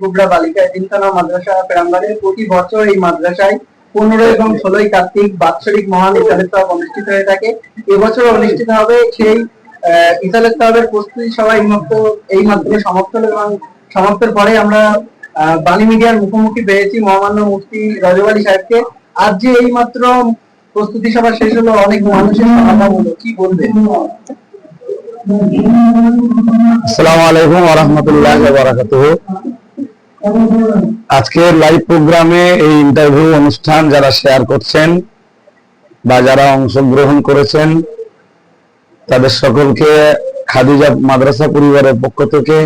কুবরা বালিকা এতিমখানা মাদ্রাসা প্রাঙ্গণে প্রতি বছর এই মাদ্রাসায় পনেরো এবং ষোলোই কার্তিক বাৎসরিক মহান ইসালের তহব অনুষ্ঠিত হয়ে থাকে। এবছর অনুষ্ঠিত হবে সেই ইসালের তহবের প্রস্তুতি সভা এইমাত্র এইমাত্র সমাপ্ত হলো এবং সমাপ্তের পরে আমরা বাণী মিডিয়ার মুখোমুখি পেয়েছি মহামান্য মুফতি রজব সাহেবকে। আজ যে এই মাত্র প্রস্তুতি সভা শেষ হলো, অনেক মানুষের সমাগম হলো। কি বলবেন? আসসালামু আলাইকুম ওয়া রাহমাতুল্লাহি ওয়া বারাকাতুহু। আজকের লাইভ প্রোগ্রামে এই ইন্টারভিউ অনুষ্ঠান যারা শেয়ার করছেন বা যারা অংশগ্রহণ করেছেন, তাদের সকলকে খাদিজা মাদ্রাসা পরিবারের পক্ষ থেকে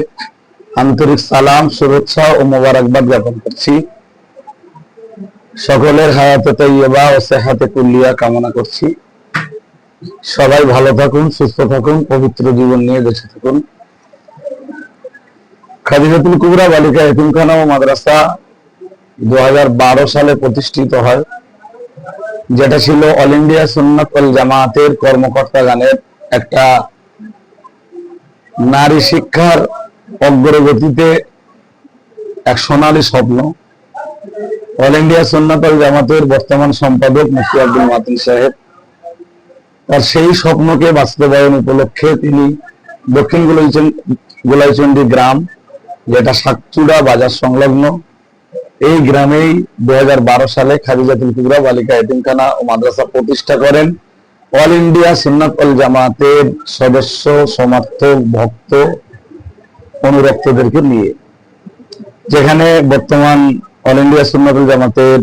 আন্তরিক সালাম, শুভেচ্ছা ও মোবারকবাদ জ্ঞাপন করছি। সকলের হায়াতে তৈয়বা ও সেহাতে কুল্লিয়া কামনা করছি। সবাই ভালো থাকুন, সুস্থ থাকুন, পবিত্র জীবন নিয়ে বেঁচে থাকুন। খাদিজাতুল কুবরা বালিকা এতিমখানা ও মাদ্রাসা দু হাজার বারো সালে প্রতিষ্ঠিত হয়, যেটা ছিল অল ইন্ডিয়া সুন্নাত ওয়াল জামায়াতের কর্মকর্তা গানের একটা নারী শিক্ষার অগ্রগতিতে এক সোনালী স্বপ্ন। অল ইন্ডিয়া সুন্নাত ওয়াল জামাতের বর্তমান সম্পাদক মুফতি আব্দুল মাতিন সাহেব, তার সেই স্বপ্নকে বাস্তবায়ন উপলক্ষে তিনি দক্ষিণ গোলাইচন- গোলাইচন্ডী গ্রাম যেটা সাতচুড়া বাজার সংলগ্ন। এই গ্রামেই দু হাজার বারো সালে খাদিজাতুল কুবরা বালিকা এতিমখানা ও মাদ্রাসা প্রতিষ্ঠা করেন। অল ইন্ডিয়া সুন্নাত অল জামাতের সদস্য, সমর্থক, ভক্ত, অনুরক্তদেরকে নিয়ে। যেখানে বর্তমান অল ইন্ডিয়া সুন্নাত অল জামাতের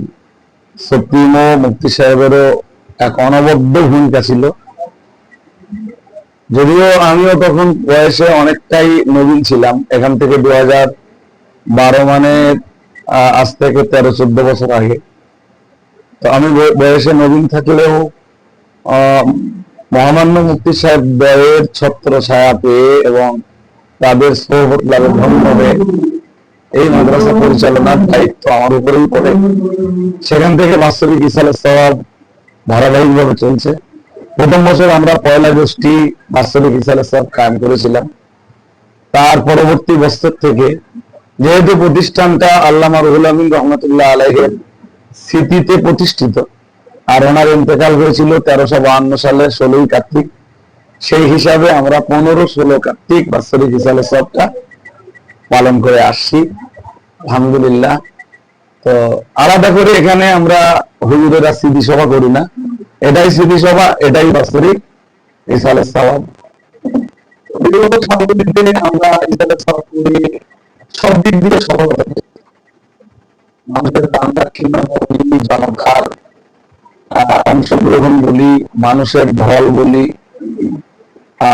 সুপ্রিমো মুক্তি সাহেবেরও এক অনবদ্য ভূমিকা ছিল। যদিও আমিও তখন বয়সে অনেকটাই নবীন ছিলাম। এখান থেকে দু হাজার বারো মানে আজ থেকে তেরো চোদ্দ বছর আগে। তো আমি বয়সে নবীন থাকলেও মহামান্য মুক্তি সাহেব দয়ের ছত্র ছায়া পেয়ে এবং তাদের সৌহত লাভে ধন্য হয়ে এই মাদ্রাসা পরিচালনার দায়িত্ব আমার উপরেই পড়ে। সেখান থেকে বাস্তবিক ইসালের সবাব ধারাবাহিকভাবে চলছে। প্রথম বছর আমরা পয়লা গোষ্ঠী বাস্তবিক ইসালের সব কায়েম করেছিলাম। তার পরবর্তী বছর থেকে যেহেতু প্রতিষ্ঠানটা আল্লামা রুহুল আমিন রহমতুল্লাহ আলাইহের স্মৃতিতে প্রতিষ্ঠিত, আর ওনার ইন্তেকাল হয়েছিল তেরোশো বাহান্ন সালের ষোলোই কার্তিক, সেই হিসাবে আমরা পনেরো ষোলো কার্তিক বাৎসরিক হিসাবে সবটা পালন করে আসছি। আলহামদুলিল্লাহ। তো আলাদা করে এখানে আমরা হুজুরেরা স্মৃতি সভা করি না। এটাই স্মৃতি সভা এটাই বাস্তবিক বিগত ছাত্রদিকে আমরা সব মানুষের দান দাক্ষিণ্য বলি অংশগ্রহণ বলি মানুষের ঢল বলি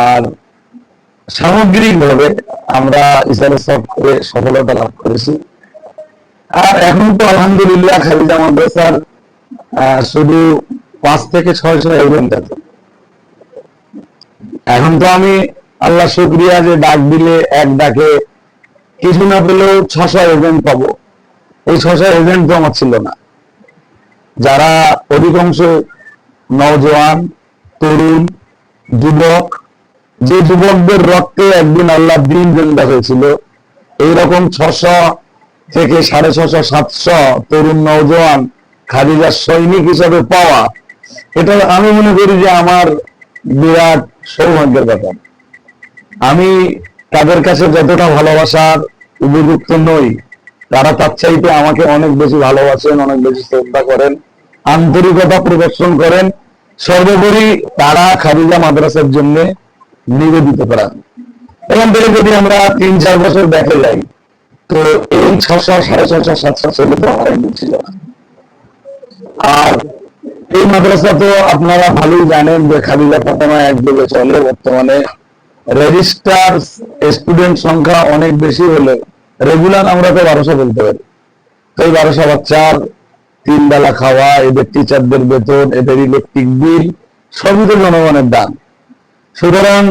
আর সামগ্রিক ভাবে আমরা ইসালের সব করে সফলতা লাভ করেছি। আর এখন তো আলহামদুলিল্লাহ, খালিদা মাদ্রাসার শুধু পাঁচ থেকে ছয়শো এজেন্ট আছে এখন তো আমি আল্লাহ শুক্রিয়া যে ডাক দিলে এক ডাকে কিছু না পেলেও ছশো এজেন্ট পাবো। এই ছশো এজেন্ট তো আমার ছিল না। যারা অধিকাংশ নওজোয়ান, তরুণ, যুবক, যে যুবকদের রক্তে একদিন আল্লাহ দিন জিন্দা হয়েছিল এইরকম ছশো থেকে সাড়ে ছশো সাতশো তরুণ, নওজোয়ান, খাদিজার সৈনিক হিসাবে পাওয়া এটা আমি মনে করি যে আমার বিরাট সৌভাগ্যের ব্যাপার। আমি তাদের কাছে যতটা ভালোবাসার উপযুক্ত নই, তারা তার চাইতে আমাকে অনেক বেশি ভালোবাসেন, অনেক বেশি শ্রদ্ধা করেন, আন্তরিকতা প্রদর্শন করেন। সর্বোপরি তারা খাদিজা মাদ্রাসার জন্য নিবেদিত প্রাণ এখান থেকে যদি আমরা তিন, চার বছর দেখে যাই, তো এই ছশো, সাড়ে ছশো, সাতশো ছেলে তো আমার ছিল আর এই মাদ্রাসা তো আপনারা ভালোই জানেন যে খাদিজা ফাতেমা এক দিকে চলে, বর্তমানে রেজিস্টার স্টুডেন্ট সংখ্যা অনেক বেশি হলে রেগুলার আমরা তো বারোশো বলতে পারি। তো এই বারোশো বাচ্চার তিন বেলা খাওয়া, এদের টিচারদের বেতন, এদের ইলেকট্রিক বিল সবই তো জনগণের দান। সুতরাং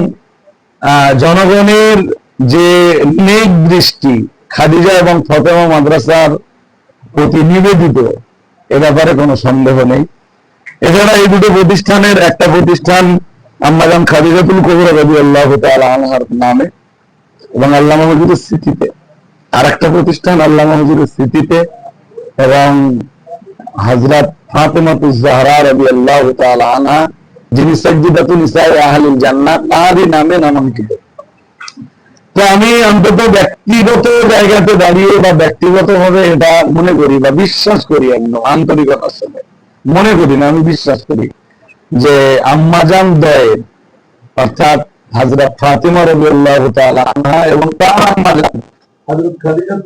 জনগণের যে নেক দৃষ্টি খাদিজা এবং ফতেমা মাদ্রাসার প্রতি নিবেদিত, এ ব্যাপারে কোনো সন্দেহ নেই। এছাড়া এই দুটো প্রতিষ্ঠানের একটা প্রতিষ্ঠান আম্মাজান খাদিজাতুল কবর রবি আল্লাহ আনহার নামে এবং আল্লাহ মাহমুদের স্মৃতিতে। আর একটা প্রতিষ্ঠান আল্লাহ হুজুরের স্মৃতিতে এবং জাহরা রাদিয়াল্লাহু তাআলা আনহা, যিনি সাজ্জিদাতুল নিসায়ে আহলুল জান্নাত, তারই নামে নামাঙ্কিত। তো আমি অন্তত ব্যক্তিগত জায়গাতে দাঁড়িয়ে বা ব্যক্তিগত ভাবে এটা মনে করি বা বিশ্বাস করি একদম আন্তরিকতার সাথে। মনে করি না আমি বিশ্বাস করি যে আম্মাজান দয়ের অর্থাৎ হাজরত ফাতিমা রাদিয়াল্লাহু তাআলা আনহা এবং তার আম্মাজান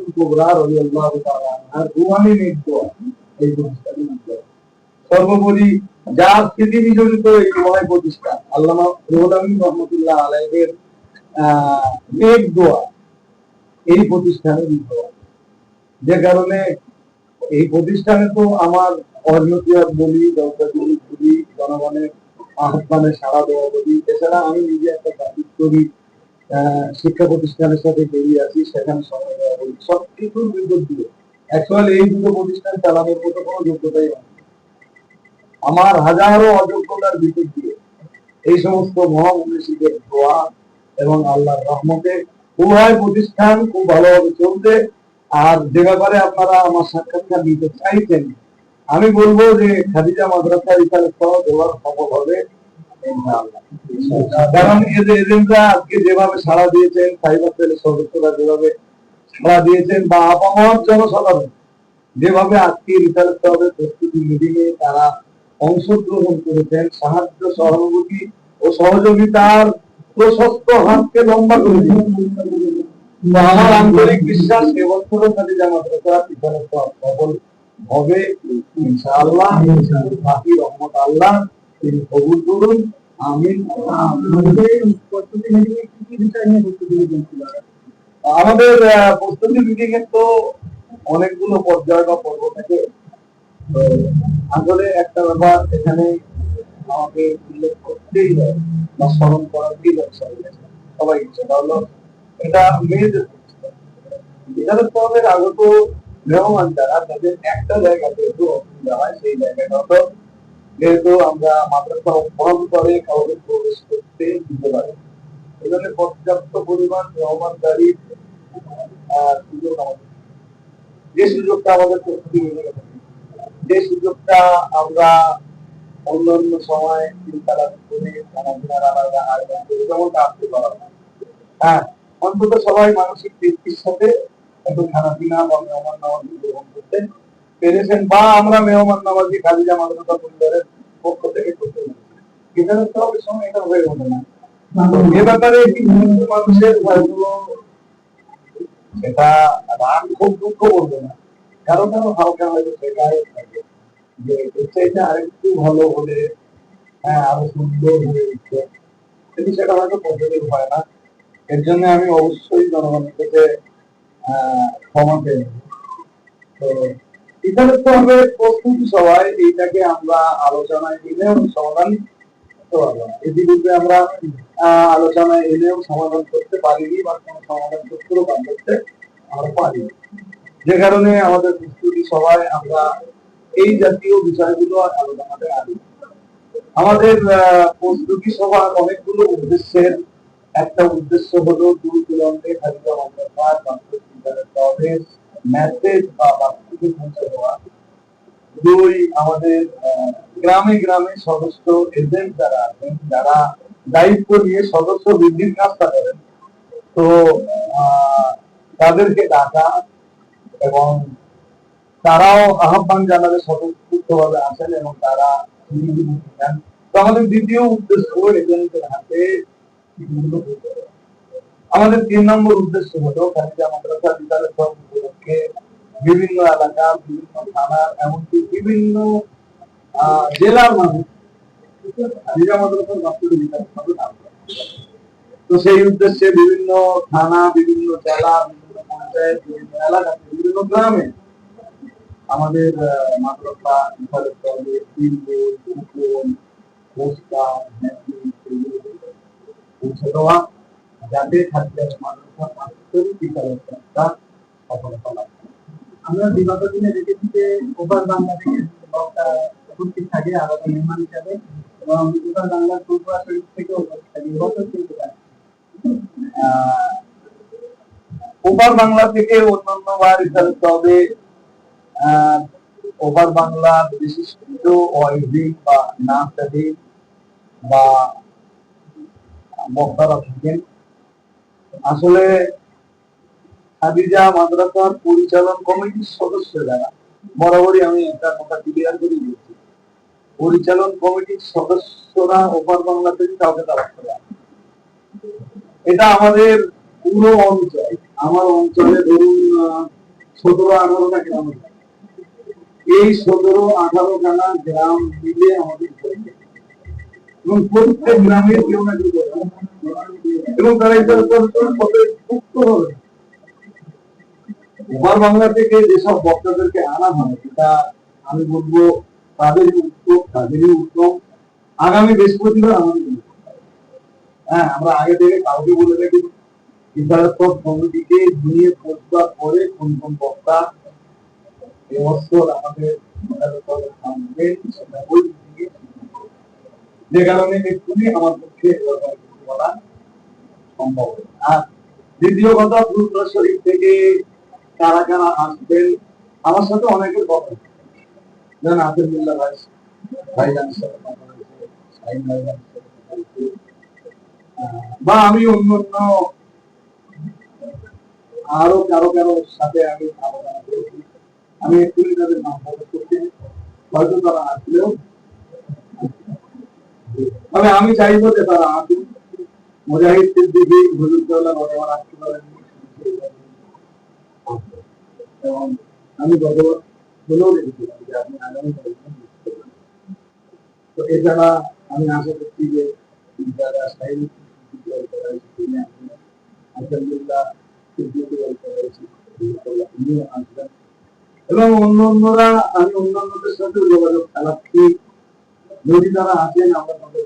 কুবরা সর্বোপরি যার স্মৃতি এই মহান প্রতিষ্ঠান আল্লামা রুহুল আমিন রহমতুল্লাহ আলাইহির আহ, নেক দোয়া এই প্রতিষ্ঠানের দোয়া। যে কারণে এই প্রতিষ্ঠানে তো আমার অর্ণতিয়ার বলি, দরকার বলি জনগণের আহ্বানে সাড়া দেওয়া বলি। এছাড়া আমি নিজে একটা করি শিক্ষা প্রতিষ্ঠানের সাথে জড়িয়ে আছি, সেখানে সময় দেওয়া বলি। সব কিছুর বিপদ দিয়ে অ্যাকচুয়ালি এই দুটো প্রতিষ্ঠান চালানোর মতো কোনো যোগ্যতাই নেই। আমার হাজারো অযোগ্যতার ভিতর দিয়ে এই সমস্ত মহামনীষীদের দোয়া এবং আল্লাহর রহমতে উভয় প্রতিষ্ঠান খুব ভালোভাবে চলতে আর যে ব্যাপারে আপনারা আমার সাক্ষাৎকার নিতে চাইছেন, আমি বলব যে খাদিজা মাদ্রাসা সহ দেওয়ার সফল হবে। কারণ এজেন্টরা আজকে যেভাবে সাড়া দিয়েছেন, সাইবার সেলের সদস্যরা যেভাবে সাড়া দিয়েছেন, বা আপামর জনসাধারণ যেভাবে আজকে রিসার্চ তহবের প্রস্তুতি তারা অংশগ্রহণ করেছেন, সাহায্য সহানুভূতি ও সহযোগিতার প্রশস্ত হাতকে লম্বা করে দিয়েছেন। আমার আন্তরিক বিশ্বাস রিসার্চ সফল হবে, ইনশাআল্লাহ বাকি রহমত আল্লাহ, তিনি কবুল করুন আমাদের প্রস্তুতি মিটিং এর তো অনেকগুলো পর্যায় বা পর্ব থাকে। আসলে একটা ব্যাপার এখানে আমাকে উল্লেখ করতেই হয় বা স্মরণ করাতেই সবাই- ইচ্ছা হলো এটা মেয়েদের প্রতিষ্ঠান। এখানে তো আমাদের আগত মেহমান যারা তাদের একটা জায়গাতে একটু অসুবিধা হয় সেই জায়গাটা যেহেতু আমরা মাদ্রাসা অভ্যন্তরে কাউকে প্রবেশ করতে দিতে পারি এখানে পর্যাপ্ত পরিমাণ মেহমানদারির আহ, সুযোগ আমাদের যে সুযোগটা আমাদের প্রস্তুতি মিলে গেছে যে সুযোগটা আমরা অন্যান্য সময় চিন্তারা করে খেলাধুলার আলাদা আয়োজন করে যেমনটা আসতে পারা। হ্যাঁ অন্তত সবাই মানসিক তৃপ্তির সাথে বা মেহমান নামাজি গ্রহণ করতে পেরেছেন বা আমরা মেহমান নামাজি পরিবারের পক্ষ থেকে করতে এটা হয়ে ওঠে না। এ ব্যাপারে কিছু মানুষের সেটা রাগ, খুব দুঃখ করবে না। কারও কারও হালকা হয়তো সেটাই থাকে। যে আরেকটু ভালো হলে হ্যাঁ আরও সুন্দর হয়ে উঠছে সেটা হয়তো হয় না। এর জন্য আমি অবশ্যই জনগণের থেকে ক্ষমা পেয়ে তো হবে প্রস্তুতি সবাই এইটাকে আমরা আলোচনায় নিলেও সমাধান করতে পারব না। ইতিপূর্বে আমরা আলোচনায় এনেও সমাধান করতে পারিনি বা কোনো সমাধান করতেও করতে আমরা পারিনি। যে কারণে আমাদের প্রস্তুতি সবাই আমরা এই জাতীয় বিষয়গুলো আলোচনাতে আনি আমাদের প্রস্তুতি সভার অনেকগুলো উদ্দেশ্যের একটা উদ্দেশ্য হলো দূর দূরান্তে খালিদা মেসেজ বা পৌঁছে দেওয়া দুই আমাদের গ্রামে গ্রামে সদস্য এজেন্ট যারা আছেন, যারা দায়িত্ব নিয়ে সদস্য বৃদ্ধির কাজটা করেন, তো তাদেরকে ডাকা এবং তারাও আহ্বান জানালে স্বতঃস্ফূর্ত ভাবে আসেন এবং তারা তো আমাদের দ্বিতীয় উদ্দেশ্য এজেন্টের হাতে। আমাদের তিন নম্বর উদ্দেশ্য হলো খালিদা মাদ্রাসা বিদ্যালয় সব উপলক্ষে বিভিন্ন এলাকা, বিভিন্ন থানা, এমনকি বিভিন্ন জেলার মানুষ সবে তো সেই উদ্দেশ্যে বিভিন্ন থানা, বিভিন্ন জেলা, বিভিন্ন পঞ্চায়েত, বিভিন্ন এলাকা বিভিন্ন গ্রামে আমাদের মাদ্রাসা, বিদ্যালয় স্তরে তিনপুর কুকুর সফলতা লাভ আমরা বিগত দিনে দেখেছি যে ওপার বাংলা থেকে উপস্থিত থাকে আলাদা মেহমান হিসাবে এবং ওপার বাংলার পূর্ব শরীফ থেকে উপস্থিত থাকে। এবছর ওপার বাংলা থেকে অন্যান্য বার তবে ওপার বাংলা বিশিষ্ট ওয়াইজিং বা নাচারি বা বক্তারা থাকেন। আসলে খাদিজা মাদ্রাসার পরিচালন কমিটির সদস্য যারা বরাবরই আমি একটা কথা ক্লিয়ার করে দিয়েছি। পরিচালন কমিটির সদস্যরা ওপার বাংলা কাউকে তারা করে এটা আমাদের পুরো অঞ্চল। আমার অঞ্চলে ধরুন সতেরো আঠারোটা গ্রাম এই সতেরো আঠারো খানা গ্রাম মিলে আমাদের এবং প্রত্যেক গ্রামে কেউ না কেউ। এবং তারা এটার উপর কত যুক্ত হবে। ওপার বাংলা থেকে যেসব বক্তাদেরকে আনা হয় এটা আমি বলব তাদেরই উদ্যোগ তাদেরই উদ্যোগ। আগামী বৃহস্পতিবার আমাদের হ্যাঁ আমরা আগে থেকে কাউকে বলে রাখি বিদ্যালয় কমিটিকে নিয়ে প্রস্তাব করে কোন কোন বক্তা এবছর আমাদের সেটা যে কারণে আমার পক্ষে বলা সম্ভব আর দ্বিতীয় কথা শরীফ থেকে কারা কারা আসবেন, আমার সাথে অনেকের কথা আসিফুল্লাহ ভাই বা আমি অন্য অন্য আরও কারও কারও সাথে আমি আলোচনা করেছি আমি এক্ষুনি তাদের নাম প্রকাশ করছি হয়তো তারা আসলেও আমি চাইব যে তারা আসুন মুজাহিদ সিদ্দিকী হুজুরদৌল্লাহ বর্তমান আসতে পারেন এবং আমি গতবার বলেও রেখেছিলাম যে আপনি আগামী। তো এছাড়া আমি আশা করছি যে যারা সাহিত্য আলহামদুলিল্লাহ এবং অন্য অন্যরা আমি অন্যান্যদের সাথে যোগাযোগ চালাচ্ছি। যদি তারা আসেন, আমরা তাদের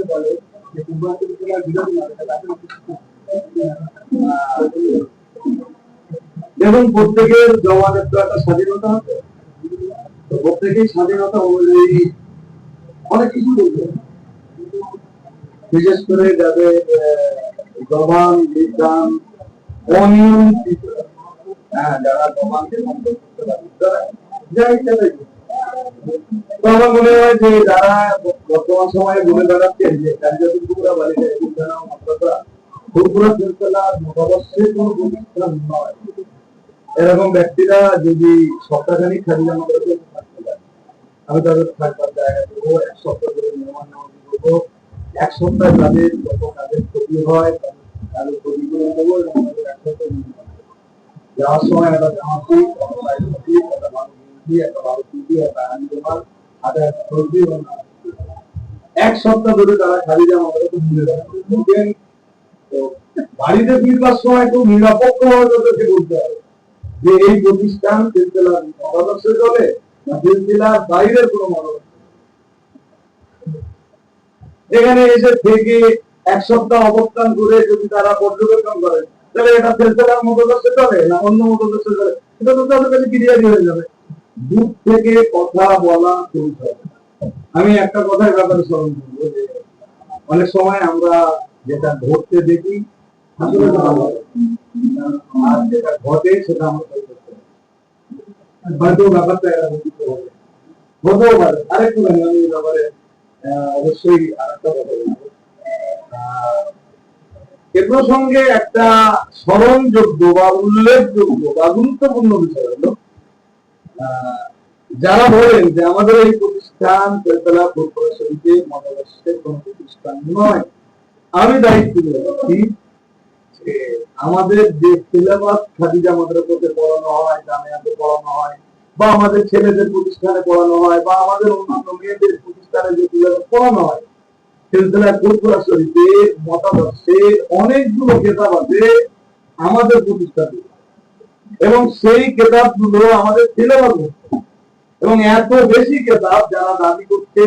তাদের আহ, দেখুন প্রত্যেকের জমানের তো একটা স্বাধীনতা আছে। প্রত্যেকেই স্বাধীনতা অনুযায়ী অনেক কিছু বলতে বিশেষ করে যাদের জবান বিজ্ঞান অনিয়ন্ত্রিত। হ্যাঁ যারা কন্ট্রোল করতে পারে তারা এরকম ব্যক্তিরা যদি সপ্তাহখানিক খালি আমি তাদের থাকবার জায়গা দেবো এক সপ্তাহ ধরে মেহমান নেওয়াজি করব এক সপ্তাহ তাদের যত কাজের ক্ষতি হয়, তাদের ক্ষতিপূরণ দেবো এবং এক সপ্তাহ যাওয়ার সময় একটা এক সপ্তাহ ধরে তারা খালি বাড়িতে ফিরবার সময় খুব ভাবে তাদেরকে বলতে হবে যে, এই প্রতিষ্ঠান চলে বাইরের কোনো এখানে এসে থেকে এক সপ্তাহ অবস্থান করে যদি তারা পর্যবেক্ষণ করে, তাহলে এটা সিলসিলার মতাদর্শে চলে না অন্য মতাদর্শে চলে এটা তো তাদের কাছে ক্লিয়ারই হয়ে যাবে। দূর থেকে কথা বলা চলতে আমি একটা কথার ব্যাপারে স্মরণ করব যে, অনেক সময় আমরা যেটা ঘটতে দেখি, আসলে আর যেটা ঘটে, সেটা আমরা। হয়তো ব্যাপারটা হবে। হতেও পারে। আরেকটু আমি ব্যাপারে অবশ্যই আরেকটা কথা বলব। এ প্রসঙ্গে একটা স্মরণযোগ্য বা উল্লেখযোগ্য বা গুরুত্বপূর্ণ বিষয় হলো যারা বলেন যে আমাদের এই প্রতিষ্ঠান তেলতলা কর্পোরেশনকে মতাদর্শের কোন প্রতিষ্ঠান নয়, আমি দায়িত্ব নিয়ে যাচ্ছি যে আমাদের যে সিলেবাস খাদিজা মাদ্রাসাতে পড়ানো হয়, জামিয়াতে পড়ানো হয়, বা আমাদের ছেলেদের প্রতিষ্ঠানে পড়ানো হয়, বা আমাদের অন্যান্য মেয়েদের প্রতিষ্ঠানে যে সিলেবাস পড়ানো হয় সিলসিলা কুরকুরা শরীফে মতাদর্শে অনেকগুলো কেতাব আছে আমাদের প্রতিষ্ঠা এবং সেই কেতাবগুলো আমাদের সিলেবাস এবং এত বেশি কেতাব যারা দাবি করছে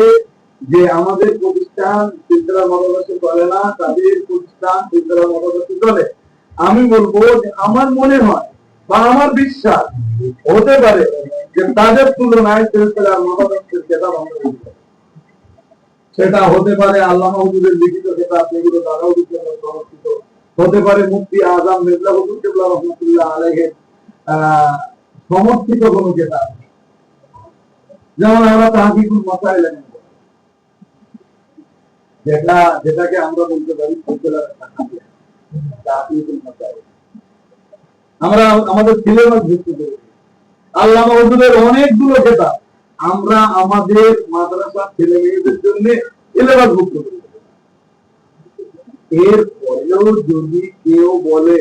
যে আমাদের প্রতিষ্ঠান চিত্রা মতাদর্শে চলে না তাদের প্রতিষ্ঠান চিত্রা মতাদর্শে চলে আমি বলব যে আমার মনে হয় বা আমার বিশ্বাস হতে পারে যে তাদের তুলনায় চিত্রা মতাদর্শের কেতাব আমরা পারি। সেটা হতে পারে আল্লাহ হুজুরের লিখিত কেতাব যেগুলো দাদা হুজুর সমর্থিত হতে পারে মুক্তি আজম মির্জা হুজুর কেবলা রহমতুল্লাহ আলাইহের আহ, সমর্থিত কোনো কেতাব যেমন আমরা তাহাকিকুল মাসাইল যেটা, যেটাকে আমরা বলতে পারি আমরা, আমাদের সিলেবাস ভিত্তি করে আল্লাহ হুজুরের অনেকগুলো কেতাব আমরা আমাদের মাদ্রাসা ছেলে মেয়েদের জন্য সিলেবাস ভুক্ত করি এর পরেও যদি কেউ বলে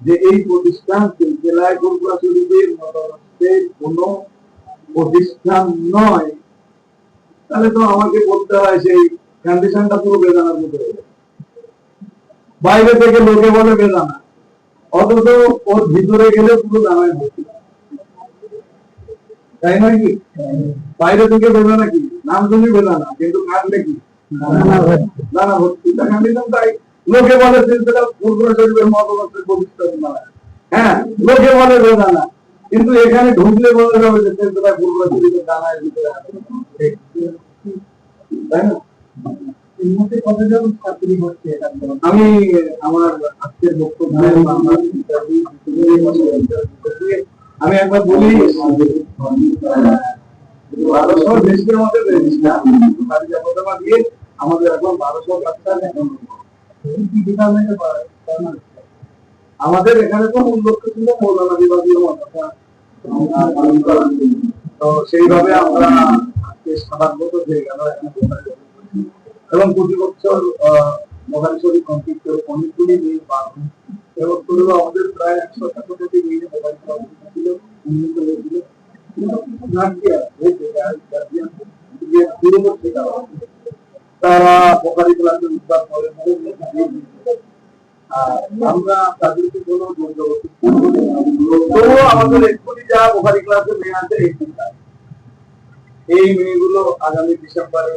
যে এই প্রতিষ্ঠান গুরুপুরা শরীফের মতামতের কোন প্রতিষ্ঠান নয়। তাহলে তো আমাকে বলতে হয় সেই কন্ডিশনটা পুরো বেদানার মতো হয়ে। বাইরে থেকে লোকে বলে বেদানা। অথচ ওর ভিতরে গেলে পুরো দানায় ভর্তি। তাই নয় কি? বাইরে থেকে বেদানা কি? নাম শুনি বেদানা, কিন্তু কাটলে কি? দানা ভর্তি। তা কন্ডিশন তাই। লোকে বলে সিলসিলা শরীফের হ্যাঁ লোকে বলে কিন্তু এখানে ঢুকলে বলে যাবে যে সিলসিলা শরীফের ভিতরে আছে। তাই না? আমি আমার আজকের বক্তব্য আমি একবার বলি বারোশো দেশের মধ্যে আমাদের এখন বারোশো বাচ্চা আমাদের এখানে তো মূল লক্ষ্য ছিল মৌলানা বিভাগীয় মাদ্রাসা। তো সেইভাবে আমরা আজকে গেল। এবং প্রতি বছর শরীফ কমপ্লিট অনেকগুলি এবং আমাদের প্রায় একশো সাতাশি মেয়ে ছিল উন্নীত হয়েছিল তারা বোখারি ক্লাসে উদ্ধার করে আমরা তাদেরকে কোনো। তবুও আমাদের এক্ষুনি যা বোখারি ক্লাসে মেয়ে আছে, এই মেয়েগুলো আগামী ডিসেম্বরে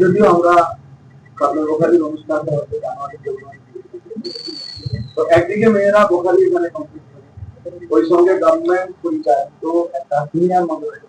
যদিও আমরা অনুষ্ঠানটা হচ্ছে তো একদিকে মেয়েরা বোখারি এখানে কমপ্লিট করে। ওই সঙ্গে গভর্নমেন্ট পরিচালিত একটা সিনিয়র মাদ্রাসা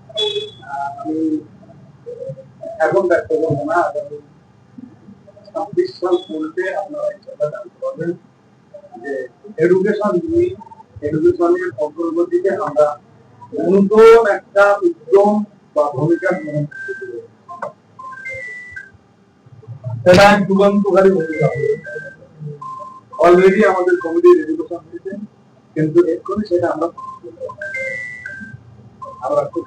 এখন ব্যক্ত না ছাব্বিশ সাল আপনারা জানতে পারবেন যে এডুকেশন নিয়ে এডুকেশনের অগ্রগতিকে আমরা নতুন একটা উদ্যম বা ভূমিকা গ্রহণ সেটা ভূমিকা অলরেডি আমাদের কমিটির এডুকেশন হয়েছে কিন্তু এক্ষুনি সেটা আমরা আমরা খুব